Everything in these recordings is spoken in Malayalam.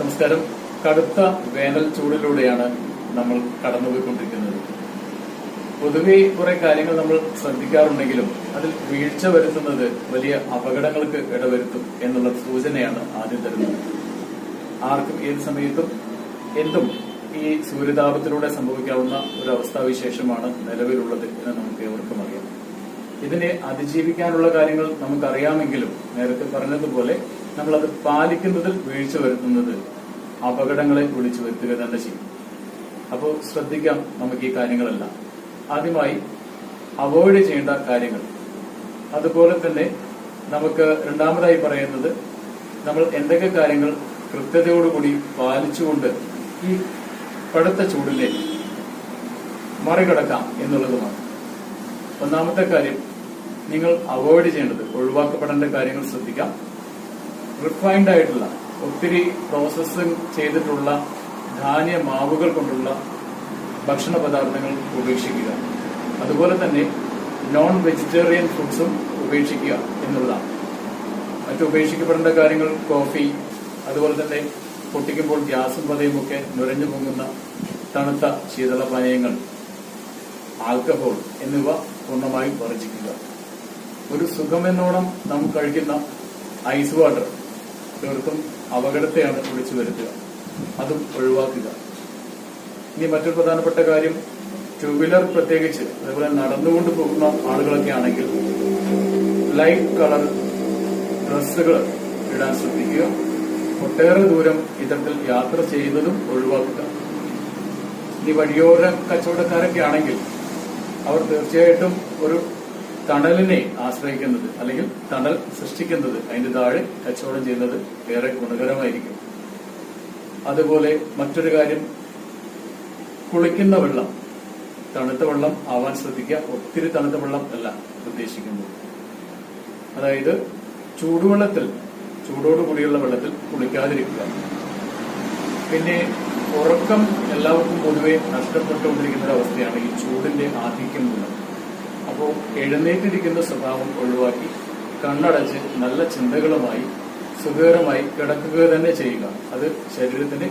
നമസ്കാരം. കടുത്ത വേനൽ ചൂടിലൂടെയാണ് നമ്മൾ കടന്നുപോയിക്കൊണ്ടിരിക്കുന്നത്. പൊതുവെ കുറെ കാര്യങ്ങൾ നമ്മൾ ശ്രദ്ധിക്കാറുണ്ടെങ്കിലും അതിൽ വീഴ്ച വരുത്തുന്നത് വലിയ അപകടങ്ങൾക്ക് ഇടവരുത്തും എന്നുള്ള സൂചനയാണ് ആദ്യം തരുന്നത്. ആർക്കും ഏത് സമയത്തും എന്തും ഈ സൂര്യതാപത്തിലൂടെ സംഭവിക്കാവുന്ന ഒരു അവസ്ഥാവിശേഷമാണ് നിലവിലുള്ളത് എന്ന് നമുക്ക് ഏവർക്കും അറിയാം. ഇതിനെ അതിജീവിക്കാനുള്ള കാര്യങ്ങൾ നമുക്കറിയാമെങ്കിലും നേരത്തെ പറഞ്ഞതുപോലെ നമ്മളത് പാലിക്കുന്നതിൽ വീഴ്ച വരുത്തുന്നത് അപകടങ്ങളെ വിളിച്ചു വരുത്തുക തന്നെ ചെയ്യും. അപ്പോൾ ശ്രദ്ധിക്കാം നമുക്ക് ഈ കാര്യങ്ങളെല്ലാം. ആദ്യമായി അവോയ്ഡ് ചെയ്യേണ്ട കാര്യങ്ങൾ. അതുപോലെ തന്നെ നമുക്ക് രണ്ടാമതായി പറയുന്നത് നമ്മൾ എന്തൊക്കെ കാര്യങ്ങൾ കൃത്യതയോടുകൂടി പാലിച്ചുകൊണ്ട് ഈ കടുത്ത ചൂടിനെ മറികടക്കാം എന്നുള്ളതുമാണ്. ഒന്നാമത്തെ കാര്യം നിങ്ങൾ അവോയ്ഡ് ചെയ്യേണ്ടത് ഒഴിവാക്കപ്പെടേണ്ട കാര്യങ്ങൾ ശ്രദ്ധിക്കാം. റിഫൈൻഡ് ആയിട്ടുള്ള ഒത്തിരി പ്രോസസ്സിംഗ് ചെയ്തിട്ടുള്ള ധാന്യ മാവുകൾ കൊണ്ടുള്ള ഭക്ഷണ പദാർത്ഥങ്ങൾ ഉപേക്ഷിക്കുക. അതുപോലെ തന്നെ നോൺ വെജിറ്റേറിയൻ ഫുഡ്സും ഉപേക്ഷിക്കുക എന്നുള്ളതാണ്. മറ്റു ഉപേക്ഷിക്കപ്പെടേണ്ട കാര്യങ്ങൾ കോഫി അതുപോലെ തന്നെ പൊട്ടിക്കുമ്പോൾ ഗ്യാസും പതയും ഒക്കെ നുരഞ്ഞു പൊങ്ങുന്ന തണുത്ത ശീതള പാനീയങ്ങൾ ആൽക്കഹോൾ എന്നിവ പൂർണമായും വർജിക്കുക ഒരു സുഖമെന്നോണം നാം കഴിക്കുന്ന ഐസ് വാട്ടർ തീർത്തും അപകടത്തെയാണ് വിളിച്ചു വരുത്തുക. അതും ഒഴിവാക്കുക. ഇനി മറ്റൊരു പ്രധാനപ്പെട്ട കാര്യം ടൂ വീലർ പ്രത്യേകിച്ച് അതേപോലെ നടന്നുകൊണ്ട് പോകുന്ന ആളുകളൊക്കെ ആണെങ്കിൽ ലൈറ്റ് കളർ ഡ്രസ്സുകൾ ഇടാൻ ശ്രദ്ധിക്കുക. ഒട്ടേറെ ദൂരം ഇത്തരത്തിൽ യാത്ര ചെയ്യുന്നതും ഒഴിവാക്കുക. ഇനി വഴിയോര കച്ചവടക്കാരൊക്കെ ആണെങ്കിൽ അവർ തീർച്ചയായിട്ടും ഒരു തണലിനെ ആശ്രയിക്കുന്നത് അല്ലെങ്കിൽ തണൽ സൃഷ്ടിക്കുന്നത് അതിന്റെ താഴെ കച്ചവടം ചെയ്യുന്നത് ഏറെ ഗുണകരമായിരിക്കും. അതുപോലെ മറ്റൊരു കാര്യം കുളിക്കുന്ന വെള്ളം തണുത്ത വെള്ളം ആവാൻ ശ്രദ്ധിക്കുക. ഒത്തിരി തണുത്ത വെള്ളം അല്ല ഉദ്ദേശിക്കുന്നത്. അതായത് ചൂടുവെള്ളത്തിൽ ചൂടോട് കൂടിയുള്ള വെള്ളത്തിൽ കുളിക്കാതിരിക്കുക. പിന്നെ ഉറക്കം എല്ലാവർക്കും പൊതുവെ നഷ്ടപ്പെട്ടുകൊണ്ടിരിക്കുന്ന ഒരു അവസ്ഥയാണ് ഈ ചൂടിന്റെ ആധിക്യം മൂലം അപ്പോൾ എഴുന്നേറ്റിരിക്കുന്ന സ്വഭാവം ഒഴിവാക്കി കണ്ണടച്ച് നല്ല ചിന്തകളുമായി സുഖകരമായി കിടക്കുക തന്നെ ചെയ്യുക. അത് ശരീരത്തിന്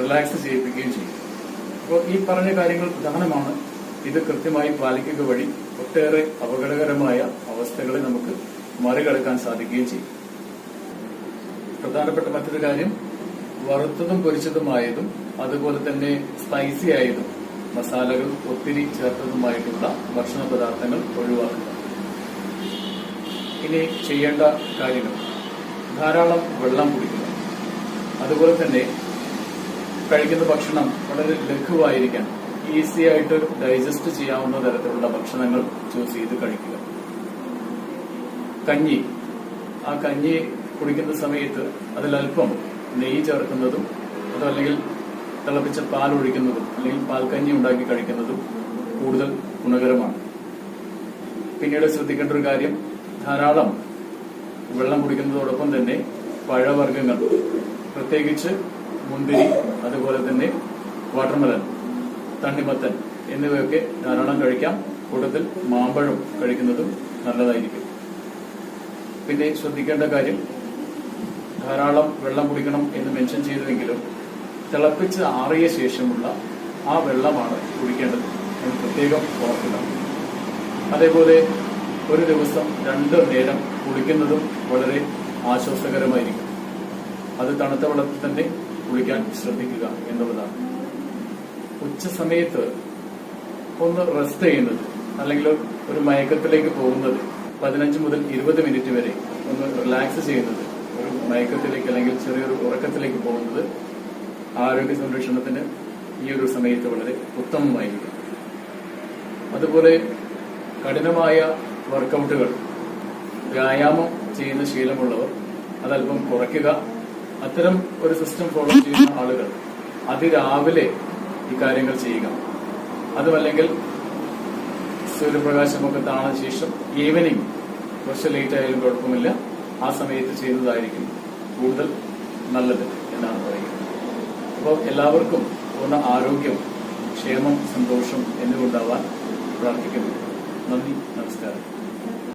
റിലാക്സ് ചെയ്യിപ്പിക്കുകയും ചെയ്യും. അപ്പോൾ ഈ പറഞ്ഞ കാര്യങ്ങൾ പ്രധാനമാണ്. ഇത് കൃത്യമായി പാലിക്കുക വഴി ഒട്ടേറെ അപകടകരമായ അവസ്ഥകളെ നമുക്ക് മറികടക്കാൻ സാധിക്കുകയും ചെയ്യും. പ്രധാനപ്പെട്ട മറ്റൊരു കാര്യം വറുത്തതും പൊരിച്ചതുമായതും അതുപോലെ തന്നെ സ്പൈസി ആയതും മസാലകൾ ഒത്തിരി ചേർത്തതുമായിട്ടുള്ള ഭക്ഷണ പദാർത്ഥങ്ങൾ ഒഴിവാക്കുക. ഇനി ചെയ്യേണ്ട കാര്യങ്ങൾ. ധാരാളം വെള്ളം കുടിക്കുക. അതുപോലെ തന്നെ കഴിക്കുന്ന ഭക്ഷണം വളരെ ലഘുവായിരിക്കാൻ ഈസി ആയിട്ട് ഡൈജസ്റ്റ് ചെയ്യാവുന്ന തരത്തിലുള്ള ഭക്ഷണങ്ങൾ ചൂസ് ചെയ്ത് കഴിക്കുക. കഞ്ഞി. ആ കഞ്ഞി കുടിക്കുന്ന സമയത്ത് അതിലൽപ്പം നെയ്യ് ചേർക്കുന്നതും അതല്ലെങ്കിൽ തിളപ്പിച്ച പാൽ ഒഴിക്കുന്നതും അല്ലെങ്കിൽ പാൽക്കഞ്ഞി ഉണ്ടാക്കി കഴിക്കുന്നതും കൂടുതൽ ഗുണകരമാണ്. പിന്നീട് ശ്രദ്ധിക്കേണ്ട ഒരു കാര്യം ധാരാളം വെള്ളം കുടിക്കുന്നതോടൊപ്പം തന്നെ പഴവർഗങ്ങൾ പ്രത്യേകിച്ച് മുന്തിരി അതുപോലെ തന്നെ വാട്ടർമെലൻ തണ്ണിമത്തൻ എന്നിവയൊക്കെ ധാരാളം കഴിക്കാം. കൂടുതൽ മാമ്പഴം കഴിക്കുന്നതും നല്ലതായിരിക്കും. പിന്നെ ശ്രദ്ധിക്കേണ്ട കാര്യം ധാരാളം വെള്ളം കുടിക്കണം എന്ന് മെൻഷൻ ചെയ്തുവെങ്കിലും തിളപ്പിച്ച് ആറിയ ശേഷമുള്ള ആ വെള്ളമാണ് കുടിക്കേണ്ടത്. എന്ന് പ്രത്യേകം ഓർക്കുക. അതേപോലെ ഒരു ദിവസം രണ്ട് നേരം കുളിക്കുന്നതും വളരെ ആശ്വാസകരമായിരിക്കും. അത് തണുത്ത വെള്ളത്തിൽ തന്നെ കുളിക്കാൻ ശ്രദ്ധിക്കുക എന്നുള്ളതാണ്. ഉച്ച സമയത്ത് ഒന്ന് റെസ്റ്റ് ചെയ്യുന്നത് അല്ലെങ്കിൽ ഒരു മയക്കത്തിലേക്ക് പോകുന്നത് പതിനഞ്ച് മുതൽ ഇരുപത് മിനിറ്റ് വരെ ഒന്ന് റിലാക്സ് ചെയ്യുന്നത് ഒരു മയക്കത്തിലേക്ക് അല്ലെങ്കിൽ ചെറിയൊരു ഉറക്കത്തിലേക്ക് പോകുന്നത് ആരോഗ്യ സംരക്ഷണത്തിന് ഈ ഒരു സമയത്ത് വളരെ ഉത്തമമായിരിക്കും. അതുപോലെ കഠിനമായ വർക്കൗട്ടുകൾ വ്യായാമം ചെയ്യുന്ന ശീലമുള്ളവർ അതല്പം കുറയ്ക്കുക. അത്തരം ഒരു സിസ്റ്റം ഫോളോ ചെയ്യുന്ന ആളുകൾ അതിരാവിലെ ഈ കാര്യങ്ങൾ ചെയ്യുക. അതുമല്ലെങ്കിൽ സൂര്യപ്രകാശമൊക്കെ താണ ശേഷം ഈവനിങ് കുറച്ച് ലേറ്റ് ആയാലും കുഴപ്പമില്ല. ആ സമയത്ത് ചെയ്യുന്നതായിരിക്കും കൂടുതൽ നല്ലത്. അപ്പോൾ എല്ലാവർക്കും പൂർണ ആരോഗ്യം ക്ഷേമം സന്തോഷം എന്നിവ ഉണ്ടാവാൻ പ്രാർത്ഥിക്കുന്നു. നന്ദി നമസ്കാരം.